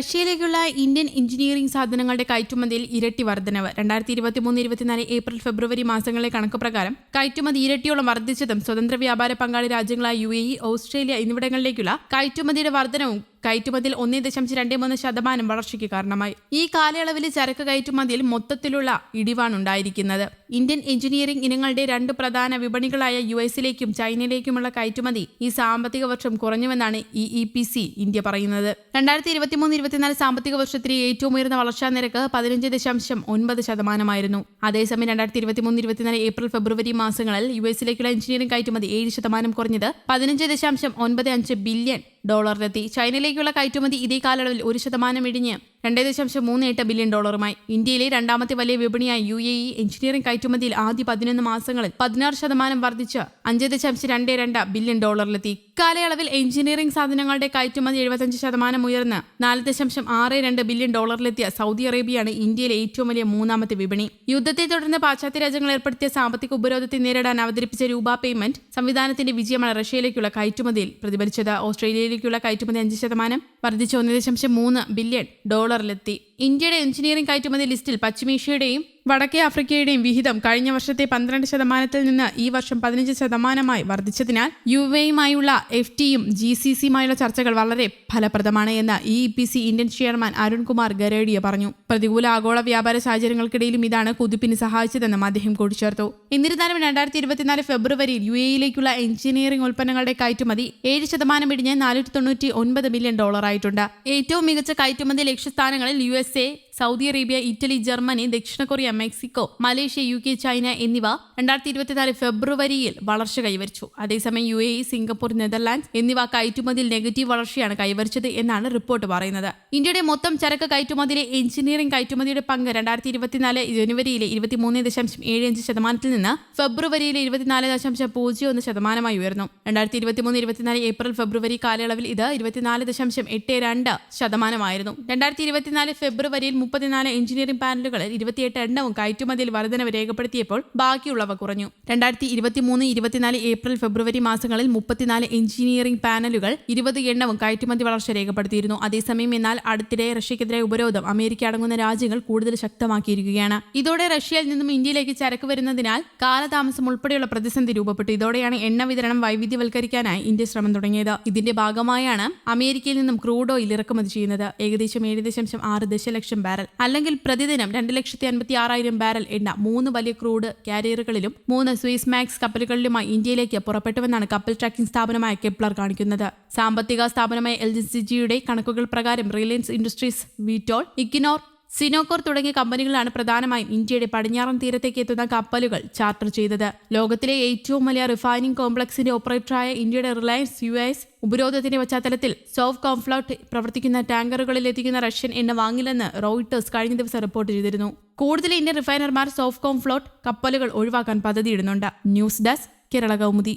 റഷ്യയിലേക്കുള്ള Indian engineering സാധനങ്ങളുടെ കയറ്റുമതിയിൽ ഇരട്ടി വർധനവ്. രണ്ടായിരത്തി ഇരുപത്തിമൂന്ന് ഇരുപത്തിനാല് ഏപ്രിൽ ഫെബ്രുവരി മാസങ്ങളിലെ കണക്ക് പ്രകാരം കയറ്റുമതി ഇരട്ടിയോളം വർദ്ധിച്ചതും സ്വതന്ത്ര വ്യാപാര പങ്കാളി രാജ്യങ്ങളായ യു ഓസ്ട്രേലിയ എന്നിവിടങ്ങളിലേക്കുള്ള കയറ്റുമതിയുടെ വർധനവും കയറ്റുമതിയിൽ ഒന്നേ ദശാംശം രണ്ട് മൂന്ന് ശതമാനം വളർച്ചയ്ക്ക് കാരണമായി. ഈ കാലയളവിൽ ചരക്ക് കയറ്റുമതിയിൽ മൊത്തത്തിലുള്ള ഇടിവാണ് ഉണ്ടായിരിക്കുന്നത്. ഇന്ത്യൻ എഞ്ചിനീയറിംഗ് ഇനങ്ങളുടെ രണ്ട് പ്രധാന വിപണികളായ യു എസിലേക്കും ചൈനയിലേക്കുമുള്ള കയറ്റുമതി ഈ സാമ്പത്തിക വർഷം കുറഞ്ഞുവെന്നാണ് E E P C India പറയുന്നത്. രണ്ടായിരത്തി ഇരുപത്തിമൂന്ന് ഇരുപത്തിനാല് സാമ്പത്തിക വർഷത്തിലെ ഏറ്റവും ഉയർന്ന വളർച്ചാ നിരക്ക് പതിനഞ്ച് ദശാംശം ഒൻപത് ശതമാനമായിരുന്നു. അതേസമയം രണ്ടായിരത്തി ഇരുപത്തിമൂന്ന് ഇരുപത്തിനാല് ഏപ്രിൽ ഫെബ്രുവരി മാസങ്ങളിൽ യു എസിലേക്കുള്ള എഞ്ചിനീയറിംഗ് കയറ്റുമതി ഏഴ് ശതമാനം കുറഞ്ഞത് പതിനഞ്ച് ദശാംശം ഒൻപത് അഞ്ച് ബില്യൺ ഡോളറിലെത്തി. ചൈനയിലേക്കുള്ള കയറ്റുമതി ഇതേ കാലയളവിൽ ഒരു ശതമാനം ഇടിഞ്ഞ് രണ്ട് ദശാംശം മൂന്ന് എട്ട് ബില്യൺ ഡോളറുമായി. ഇന്ത്യയിലെ രണ്ടാമത്തെ വലിയ വിപണിയായ യു എ ഇ എഞ്ചിനീയറിംഗ് കയറ്റുമതിയിൽ ആദ്യ പതിനൊന്ന് മാസങ്ങളിൽ പതിനാറ് ശതമാനം വർദ്ധിച്ച് അഞ്ച് ദശാംശം രണ്ട് രണ്ട് ബില്യൺ ഡോളറിലെത്തി. കാലയളവിൽ എഞ്ചിനീയറിംഗ് സാധനങ്ങളുടെ കയറ്റുമതി എഴുപത്തഞ്ച് ശതമാനം ഉയർന്ന് നാല് ദശാംശം ആറ് രണ്ട് ബില്യൺ ഡോളറിലെത്തിയ സൗദി അറേബ്യയാണ് ഇന്ത്യയിലെ ഏറ്റവും വലിയ മൂന്നാമത്തെ വിപണി. യുദ്ധത്തെ തുടർന്ന് പാശ്ചാത്യ രാജ്യങ്ങൾ ഏർപ്പെടുത്തിയ സാമ്പത്തിക ഉപരോധത്തെ നേരിടാൻ അവതരിപ്പിച്ച രൂപ പേയ്മെന്റ് സംവിധാനത്തിന്റെ വിജയമാണ് റഷ്യയിലേക്കുള്ള കയറ്റുമതിയിൽ പ്രതിഫലിച്ചത്. ഓസ്ട്രേലിയയിലേക്കുള്ള കയറ്റുമതി അഞ്ച് ശതമാനം വർദ്ധിച്ച് ഒന്ന് ദശാംശം മൂന്ന് ബില്യൺ ഡോളറിലെത്തി. ഇന്ത്യയുടെ എഞ്ചിനീയറിംഗ് കയറ്റുമതി ലിസ്റ്റിൽ പശ്ചിമേഷ്യയുടെയും വടക്കേ ആഫ്രിക്കയുടെയും വിഹിതം കഴിഞ്ഞ വർഷത്തെ പന്ത്രണ്ട് ശതമാനത്തിൽ നിന്ന് ഈ വർഷം പതിനഞ്ച് ശതമാനമായി വർദ്ധിച്ചതിനാൽ യു എയുമായുള്ള എഫ് ടിയും ജി സി സിയുമായുള്ള ചർച്ചകൾ വളരെ ഫലപ്രദമാണ് എന്ന് E P C Indian chairman Arunkumar Garodia പറഞ്ഞു. പ്രതികൂല ആഗോള വ്യാപാര സാഹചര്യങ്ങൾക്കിടയിലും ഇതാണ് കുതിപ്പിന് സഹായിച്ചതെന്നും അദ്ദേഹം കൂട്ടിച്ചേർത്തു. എന്നിരുന്നാലും രണ്ടായിരത്തി ഇരുപത്തിനാല് ഫെബ്രുവരിയിൽ യു എയിലേക്കുള്ള എഞ്ചിനീയറിംഗ് ഉൽപ്പന്നങ്ങളുടെ കയറ്റുമതി ഏഴ് ശതമാനം ഇടിഞ്ഞ് നാനൂറ്റി തൊണ്ണൂറ്റി ഒൻപത് മില്യൺ ഡോളറായിട്ടുണ്ട്. ഏറ്റവും മികച്ച കയറ്റുമതി ലക്ഷ്യസ്ഥാനങ്ങളിൽ U S A Saudi Arabia Italy Germany ദക്ഷിണ Korea Mexico Malaysia U K China എന്നിവ രണ്ടായിരത്തി ഇരുപത്തിനാല് ഫെബ്രുവരിയിൽ വളർച്ച കൈവരിച്ചു. അതേസമയം യു എ സിംഗപ്പൂർ നെതർലാൻഡ്സ് എന്നിവ കയറ്റുമതിയിൽ നെഗറ്റീവ് വളർച്ചയാണ് കൈവരിച്ചത് എന്നാണ് റിപ്പോർട്ട് പറയുന്നത്. ഇന്ത്യയുടെ മൊത്തം ചരക്ക് കയറ്റുമതിയിലെ എഞ്ചിനീയറിംഗ് കയറ്റുമതിയുടെ പങ്ക് രണ്ടായിരത്തി ഇരുപത്തിനാല് ജനുവരിയിലെ ഇരുപത്തിമൂന്ന് ദശാംശം ഏഴ് അഞ്ച് ശതമാനത്തിൽ നിന്ന് ഫെബ്രുവരിയിലെ ഇരുപത്തിനാല് ദശാംശം പൂജ്യം ഒന്ന് ശതമാനമായി ഉയർന്നു. രണ്ടായിരത്തി ഇരുപത്തിമൂന്ന് ഇരുപത്തിനാല് ഏപ്രിൽ ഫെബ്രുവരി കാലയളവിൽ ഇത് ഇരുപത്തിനാല് ദശാംശം എട്ട് രണ്ട് ശതമാനമായിരുന്നു. രണ്ടായിരത്തി ഇരുപത്തിനാല് ഫെബ്രുവരിയിൽ മുപ്പത്തിനാല് എഞ്ചിനീയറിംഗ് പാനലുകളിൽ ഇരുപത്തിയെട്ട് എണ്ണവും കയറ്റുമതിയിൽ വർധനവ് രേഖപ്പെടുത്തിയപ്പോൾ ബാക്കിയുള്ളവ കുറഞ്ഞു. രണ്ടായിരത്തി ഇരുപത്തിമൂന്ന് ഇരുപത്തിനാല് ഏപ്രിൽ ഫെബ്രുവരി മാസങ്ങളിൽ മുപ്പത്തിനാല് എഞ്ചിനീയറിംഗ് പാനലുകൾ ഇരുപത് എണ്ണവും കയറ്റുമതി വളർച്ച രേഖപ്പെടുത്തിയിരുന്നു. അതേസമയം എന്നാൽ അടുത്തിടെ റഷ്യക്കെതിരെ ഉപരോധം അമേരിക്ക അടങ്ങുന്ന രാജ്യങ്ങൾ കൂടുതൽ ശക്തമാക്കിയിരിക്കുകയാണ്. ഇതോടെ റഷ്യയിൽ നിന്നും ഇന്ത്യയിലേക്ക് ചരക്ക് വരുന്നതിനാൽ കാലതാമസം ഉൾപ്പെടെയുള്ള പ്രതിസന്ധി രൂപപ്പെട്ടു. ഇതോടെയാണ് എണ്ണ വിതരണം വൈവിധ്യവൽക്കരിക്കാനായി ഇന്ത്യ ശ്രമം തുടങ്ങിയത്. ഇതിന്റെ ഭാഗമായാണ് അമേരിക്കയിൽ നിന്നും ക്രൂഡ് ഓയിൽ ഇറക്കുമതി ചെയ്യുന്നത്. ഏകദേശം ഏഴ് ദശാംശം ആറ് ദശലക്ഷം ബാരൽ അല്ലെങ്കിൽ പ്രതിദിനം രണ്ട് ലക്ഷത്തി അൻപത്തി ആറായിരം ബാരൽ എണ്ണ മൂന്ന് വലിയ ക്രൂഡ് കാരിയറുകളിലും മൂന്ന് സ്വിസ് മാക്സ് കപ്പലുകളിലുമായി ഇന്ത്യയിലേക്ക് പുറപ്പെട്ടുവെന്നാണ് കപ്പൽ ട്രാക്കിംഗ് സ്ഥാപനമായ കെപ്ലർ കാണിക്കുന്നത്. സാമ്പത്തിക സ്ഥാപനമായ എൽ ജിയുടെ കണക്കുകൾ പ്രകാരം റിലയൻസ് ഇൻഡസ്ട്രീസ് വിറ്റോൾ ഇക്കിനോർ സിനോക്കോർ തുടങ്ങിയ കമ്പനികളാണ് പ്രധാനമായും ഇന്ത്യയുടെ പടിഞ്ഞാറൻ തീരത്തേക്ക് എത്തുന്ന കപ്പലുകൾ ചാർട്ടർ ചെയ്തത്. ലോകത്തിലെ ഏറ്റവും വലിയ റിഫൈനിംഗ് കോംപ്ലക്സിന്റെ ഓപ്പറേറ്ററായ ഇന്ത്യയുടെ റിലയൻസ് യു എസ് ഉപരോധത്തിന്റെ പശ്ചാത്തലത്തിൽ സോഫ് കോംഫ്ലോട്ട് പ്രവർത്തിക്കുന്ന ടാങ്കറുകളിൽ എത്തിക്കുന്ന റഷ്യൻ എണ്ണ വാങ്ങില്ലെന്ന് റോയിട്ടേഴ്സ് കഴിഞ്ഞ ദിവസം റിപ്പോർട്ട് ചെയ്തിരുന്നു. കൂടുതൽ ഇന്ത്യൻ റിഫൈനർമാർ സോഫ് കോംഫ്ലോട്ട് കപ്പലുകൾ ഒഴിവാക്കാൻ പദ്ധതിയിടുന്നുണ്ട്. News desk Kerala Kaumudi.